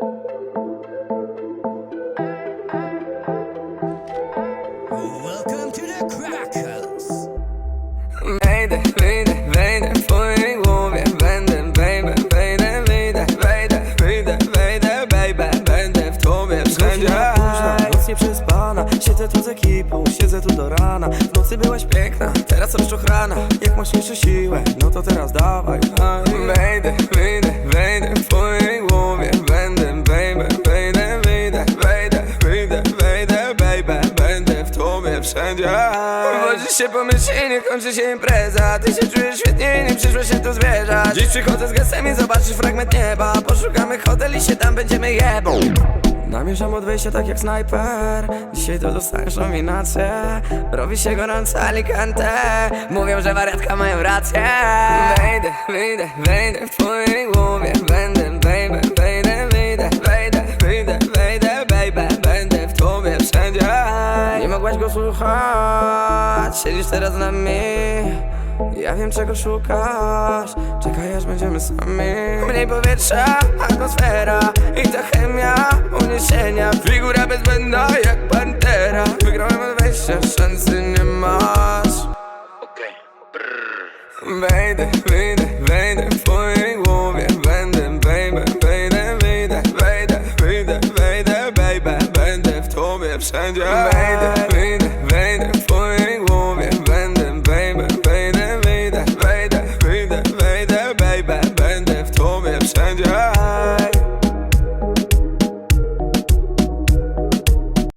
Wejdę, wyjdę, wejdę w twojej głowie Będę, baby, wejdę, wyjdę, wejdę, wyjdę, wejdę, baby Będę w tobie wszędzie Późna, noc nieprzespana Siedzę tu z ekipą, siedzę tu do rana. W nocy byłaś piękna, teraz rozczochrana Jak masz jeszcze siłę, no to teraz dawaj wejdę wszędzie. Się po myśli, kończy się impreza. Ty się czujesz świetnie, nie przyszłeś się tu zwierzać. Dziś przychodzę z gestem i zobaczysz fragment nieba. Poszukamy hotel i się tam będziemy jebą. Namierzam od wejścia tak jak snajper. Dzisiaj to dostaniesz nominację. Robi się gorąco Alicante Mówią, że wariatka mają rację. Wejdę, wyjdę, wejdę w twojej mogłaś go słuchać. Siedzisz teraz z nami Ja wiem czego szukasz. Czekaj aż będziemy sami. Mniej powietrza, atmosfera I ta chemia, uniesienia. Figura bezbędna jak pantera. Wygrałem od wejścia, szansy nie masz. Wejdę, wyjdę, wejdę w twojej głowie. Będę, baby, wejdę, wyjdę, wejdę, wyjdę, wejdę, baby. Będę w tobie wszędzie. Wejdę,